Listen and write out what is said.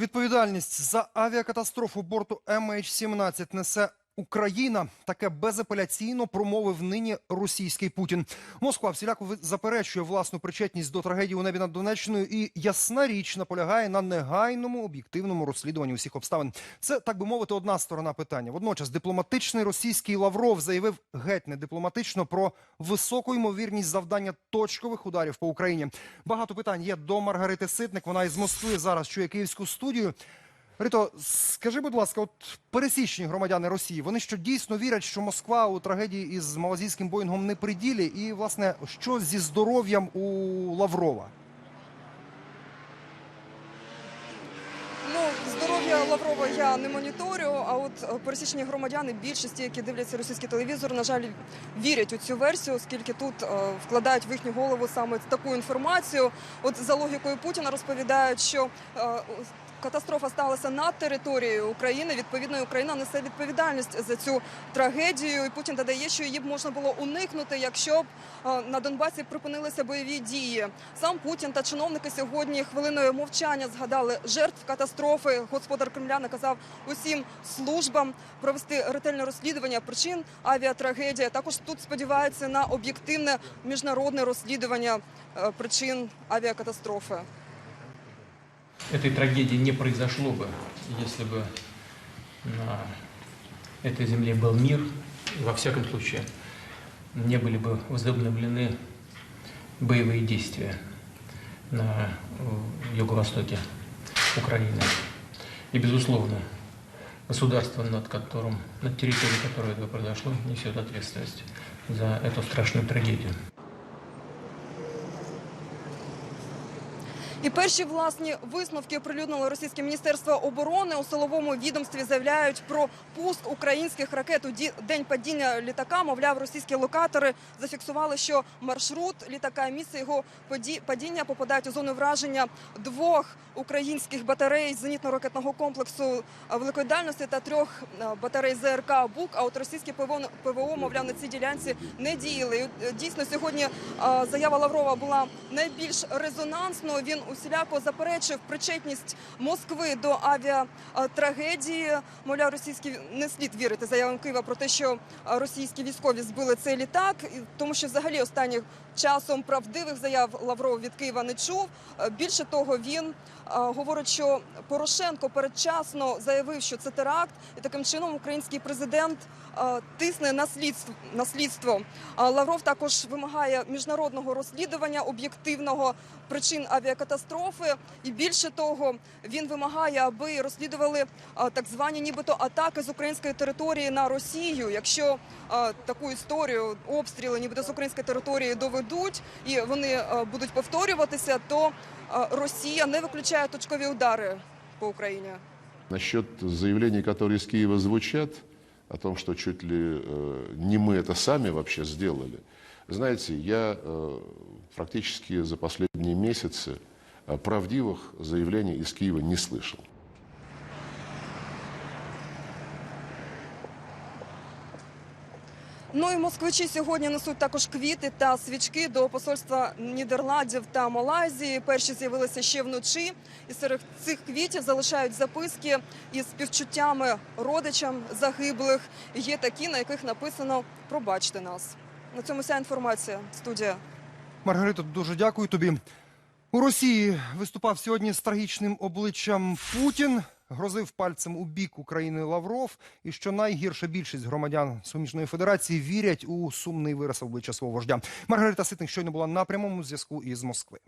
Відповідальність за авіакатастрофу борту MH17 несе Україна. Таке безапеляційно промовив нині російський Путін. Москва всіляко заперечує власну причетність до трагедії у небі над Донеччиною і ясна річ наполягає на негайному об'єктивному розслідуванні усіх обставин. Це так би мовити, одна сторона питання. Водночас дипломатичний російський Лавров заявив геть не дипломатично про високу ймовірність завдання точкових ударів по Україні. Багато питань є до Маргарити Ситник. Вона із Москви зараз чує київську студію. Рито, скажи, будь ласка, от пересічні громадяни Росії, вони що дійсно вірять, що Москва у трагедії із малазійським Боїнгом не при ділі? І, власне, що зі здоров'ям у Лаврова? Ну, здоров'я Лаврова я не моніторю. А от е, пересічні громадяни, більшості, які дивляться російський телевізор, на жаль, вірять у цю версію, оскільки тут е, вкладають в їхню голову саме таку інформацію. От за логікою Путіна розповідають, що е, катастрофа сталася над територією України. Відповідно, Україна несе відповідальність за цю трагедію. І Путін додає, що її б можна було уникнути, якщо б е, на Донбасі припинилися бойові дії. Сам Путін та чиновники сьогодні хвилиною мовчання згадали жертв катастрофи. Господар Кремля наказав усім службам провести ретельне розслідування причин авіатрагедії. Також тут сподіваються на об'єктивне міжнародне розслідування е, причин авіакатастрофи. Этой трагедии не произошло бы, если бы на этой земле был мир, во всяком случае не были бы возобновлены боевые действия на э, юго-востоке Украины. И, безусловно, государство, над которым, над территорией которой это произошло, несет ответственность за эту страшную трагедию. І перші власні висновки оприлюднило російське міністерство оборони у силовому відомстві. Заявляють про пуск українських ракет у день падіння літака. Мовляв, російські локатори зафіксували, що маршрут літака і місце його падіння попадають у зону враження двох українських батарей зенітно-ракетного комплексу великої дальності та трьох а, батарей ЗРК БУК. А от російські ПВО, ПВО мовляв, на цій ділянці не діяли. Е, Дійсно, сьогодні заява Лаврова була найбільш резонансною. Він усіляко заперечив причетність Москви до авіатрагедії. Мовляв, російські не слід вірити заявам Києва про те, що російські військові збили цей літак, тому що взагалі останнім часом правдивих заяв Лавров від Києва не чув. Більше того, він говорить, що Порошенко передчасно заявив, що це теракт, і таким чином український президент тисне на слідство. Лавров також вимагає міжнародного розслідування об'єктивного причин авіакатастрофи. І більше того, він вимагає, аби розслідували так звані нібито атаки з української території на Росію. Якщо таку історію обстріли, нібито з української території доведуть і вони будуть повторюватися, то Росія не виключає точкові удари по Україні. Насчет заявлений, которые из Киева звучат, о том, что чуть ли э, не мы это сами вообще сделали. Знаете, я э, практически за последние месяцы э, правдивых заявлений из Киева не слышал. Ну і москвичі сьогодні несуть також квіти та свічки до посольства Нідерландів та Малайзії. Перші з'явилися ще вночі, і серед цих квітів залишають записки із співчуттями родичам загиблих. Є такі, на яких написано Пробачте нас. На цьому вся інформація. Студія. Маргарито, дуже дякую тобі. У Росії виступав сьогодні з трагічним обличчям Путін. Грозив пальцем у бік України Лавров. І що найгірше більшість громадян Суміжної Федерації вірять у сумний вираз обличчя свого вождя. Маргарита Ситник щойно була на прямому зв'язку із Москви.